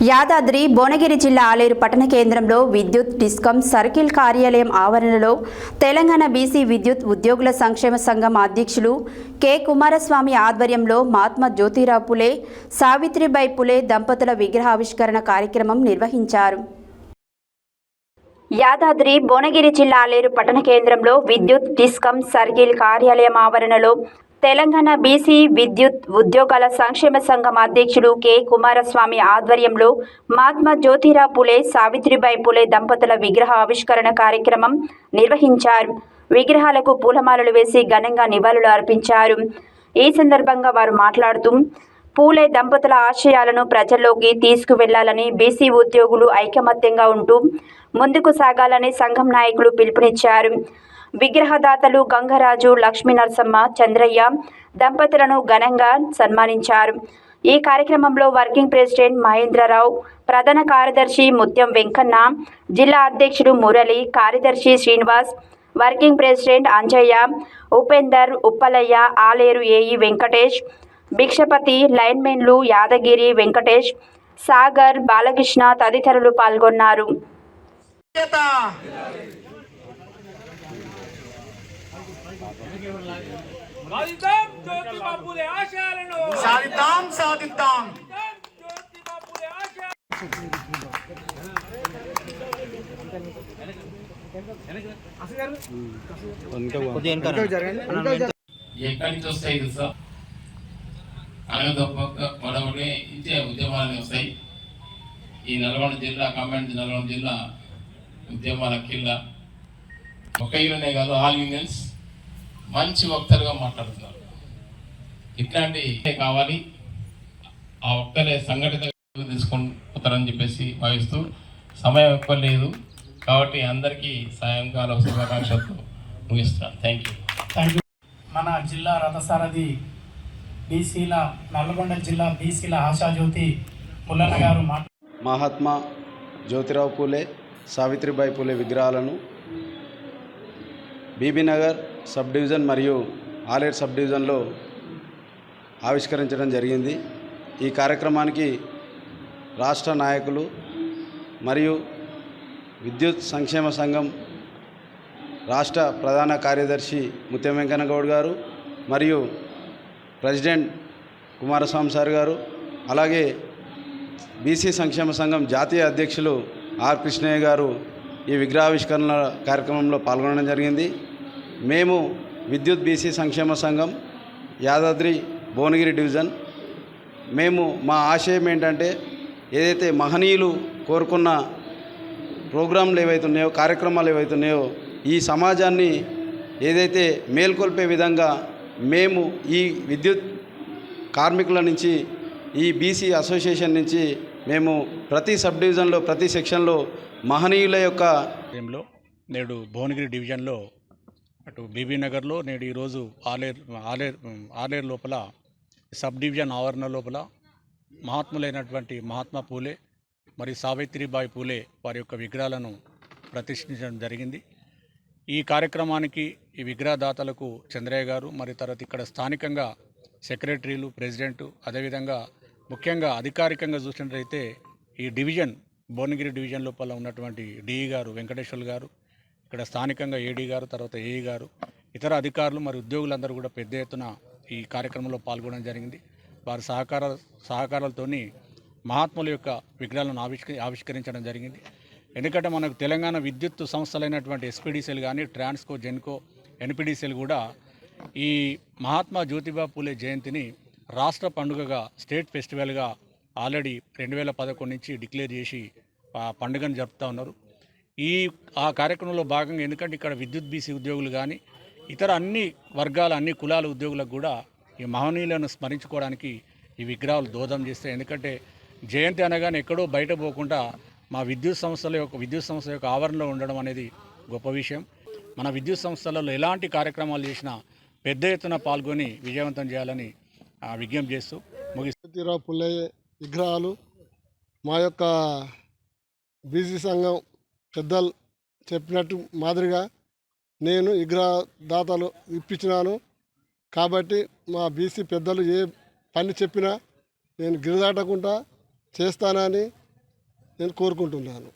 యాదాద్రి భువనగిరి జిల్లా ఆలేరు పట్టణ కేంద్రంలో విద్యుత్ డిస్కమ్ సర్కిల్ కార్యాలయం ఆవరణలో తెలంగాణ బీసీ విద్యుత్ ఉద్యోగుల సంక్షేమ సంఘం అధ్యక్షులు కె. కుమారస్వామి ఆధ్వర్యంలో మహాత్మా జ్యోతిరావు పులే సావిత్రిబాయి పులే దంపతుల విగ్రహావిష్కరణ కార్యక్రమం నిర్వహించారు. యాదాద్రి భువనగిరి జిల్లా ఆలేరు పట్టణ కేంద్రంలో విద్యుత్ డిస్కమ్ సర్కిల్ కార్యాలయం ఆవరణలో తెలంగాణ బీసీ విద్యుత్ ఉద్యోగాల సంక్షేమ సంఘం అధ్యక్షుడు కె. కుమారస్వామి ఆధ్వర్యంలో మహాత్మా జ్యోతిరా పులే సావిత్రిబాయి పులే దంపతుల విగ్రహ ఆవిష్కరణ కార్యక్రమం నిర్వహించారు. విగ్రహాలకు పూలమాలలు వేసి ఘనంగా నివాళులు అర్పించారు. ఈ సందర్భంగా వారు మాట్లాడుతూ పూలే దంపతుల ఆశయాలను ప్రజల్లోకి తీసుకువెళ్ళాలని బీసీ ఉద్యోగులు ఐకమత్యంగా ఉంటూ ముందుకు సాగాలని సంఘం నాయకులు పిలుపునిచ్చారు. విగ్రహదాతలు గంగరాజు లక్ష్మీ నరసమ్మ చంద్రయ్య దంపతులను ఘనంగా సన్మానించారు. ఈ కార్యక్రమంలో వర్కింగ్ ప్రెసిడెంట్ మహేంద్రరావు ప్రధాన కార్యదర్శి ముత్యం వెంకన్న జిల్లా అధ్యక్షుడు మురళి కార్యదర్శి Srinivas working president Anjaiah Upender Uppalaiah Aleru AE Venkatesh Bhikshapathi లైన్మెన్లు Yadagiri Venkatesh Sagar Balakrishna తదితరులు పాల్గొన్నారు. సాధిద్దాం జ్యోతి బాపులే ఆశయాలను. సాధిద్దాం సాధిద్దాం. జ్యోతి బాపులే ఆశయాలను ఎక్కడి నుంచి వస్తాయి తెలుసా అనగదొప్పక మొదటి ఇచ్చే ఉద్యమాలు వస్తాయి ఈ నల్గొండ జిల్లా ఖమ్మం నల్గొండ జిల్లా ఉద్యమాల కిల్ల ఒక యూనియనే కాదు ఆల్ యూనియన్స్ మంచి వక్తలుగా మాట్లాడుతున్నారు. ఇట్లాంటి కావాలి ఆ ఒక్కలే సంఘటిత తీసుకుంటారని చెప్పేసి భావిస్తూ సమయం ఎక్కువ లేదు కాబట్టి అందరికీ సాయంకాల శుభాకాంక్షలతో ముగిస్తున్నాను. థ్యాంక్ యూ మన జిల్లా రథసారథి బీసీల నల్గొండ జిల్లా బీసీల ఆశాజ్యోతి పుల్లన్న గారు మహాత్మా జ్యోతిరావు పూలే సావిత్రిబాయి పూలే విగ్రహాలను బీబీనగర్ సబ్ డివిజన్ మరియు ఆలేరు సబ్ డివిజన్లో ఆవిష్కరించడం జరిగింది. ఈ కార్యక్రమానికి రాష్ట్ర నాయకులు మరియు విద్యుత్ సంక్షేమ సంఘం రాష్ట్ర ప్రధాన కార్యదర్శి ముత్యం వెంకన్న గౌడ్ గారు మరియు ప్రెసిడెంట్ కుమారస్వామి సార్ గారు అలాగే బీసీ సంక్షేమ సంఘం జాతీయ అధ్యక్షులు ఆర్ కృష్ణయ్య గారు ఈ విగ్రహావిష్కరణ కార్యక్రమంలో పాల్గొనడం జరిగింది. మేము విద్యుత్ బీసీ సంక్షేమ సంఘం యాదాద్రి భువనగిరి డివిజన్. మేము మా ఆశయం ఏంటంటే ఏదైతే మహనీయులు కోరుకున్న ప్రోగ్రాంలు ఏవైతున్నాయో కార్యక్రమాలు ఏవైతున్నాయో ఈ సమాజాన్ని ఏదైతే మేల్కొల్పే విధంగా మేము ఈ విద్యుత్ కార్మికుల నుంచి ఈ బీసీ అసోసియేషన్ నుంచి మేము ప్రతి సబ్ డివిజన్లో ప్రతి సెక్షన్లో మహనీయుల యొక్క నేడు భువనగిరి డివిజన్లో అటు బీబీ నగర్లో నేడు ఈరోజు ఆలేర్ ఆలేర్ ఆలేర్ లోపల సబ్ డివిజన్ ఆవరణ లోపల మహాత్ములైనటువంటి మహాత్మా పూలే మరియు సావిత్రిబాయి పూలే వారి యొక్క విగ్రహాలను ప్రతిష్ఠించడం జరిగింది. ఈ కార్యక్రమానికి ఈ విగ్రహదాతలకు చంద్రయ్య గారు మరి తర్వాత ఇక్కడ స్థానికంగా సెక్రటరీలు ప్రెసిడెంటు అదేవిధంగా ముఖ్యంగా అధికారికంగా చూసినట్లయితే ఈ డివిజన్ భువనగిరి డివిజన్ లోపల ఉన్నటువంటి డిఈ గారు వెంకటేశ్వర్ గారు ఇక్కడ స్థానికంగా ఏడీ గారు తర్వాత ఏఈ గారు ఇతర అధికారులు మరి ఉద్యోగులందరూ కూడా పెద్ద ఎత్తున ఈ కార్యక్రమంలో పాల్గొనడం జరిగింది. వారి సహకార సహకారాలతోని మహాత్ముల యొక్క విగ్రహాలను ఆవిష్క ఆవిష్కరించడం జరిగింది. ఎందుకంటే మనకు తెలంగాణ విద్యుత్ సంస్థలైనటువంటి ఎస్పీడీసీలు కానీ ట్రాన్స్కో జెన్కో ఎన్పీడీసీలు కూడా ఈ మహాత్మా జ్యోతిబా పూలే జయంతిని రాష్ట్ర పండుగగా స్టేట్ ఫెస్టివల్గా ఆల్రెడీ రెండు వేల పదకొండు నుంచి డిక్లేర్ చేసి పండుగను జరుపుతూ ఉన్నారు. ఈ ఆ కార్యక్రమంలో భాగంగా ఎందుకంటే ఇక్కడ విద్యుత్ బీసీ ఉద్యోగులు కానీ ఇతర అన్ని వర్గాల అన్ని కులాల ఉద్యోగులకు కూడా ఈ మహనీయులను స్మరించుకోవడానికి ఈ విగ్రహాలు దోదం చేస్తాయి. ఎందుకంటే జయంతి అనగానే ఎక్కడో బయట పోకుండా మా విద్యుత్ సంస్థల యొక్క విద్యుత్ సంస్థ యొక్క ఆవరణలో ఉండడం అనేది గొప్ప విషయం. మన విద్యుత్ సంస్థలలో ఎలాంటి కార్యక్రమాలు చేసినా పెద్ద ఎత్తున పాల్గొని విజయవంతం చేయాలని ఆ, విజ్ఞప్తి చేస్తూ ముగి పుల్లయ్య విగ్రహాలు మా యొక్క బీసీ సంఘం పెద్దలు చెప్పినట్టు మాదిరిగా నేను విగ్రహ దాతలు ఇప్పించినాను. కాబట్టి మా బీసీ పెద్దలు ఏ పని చెప్పినా నేను గిరిదాటకుండా చేస్తానని నేను కోరుకుంటున్నాను.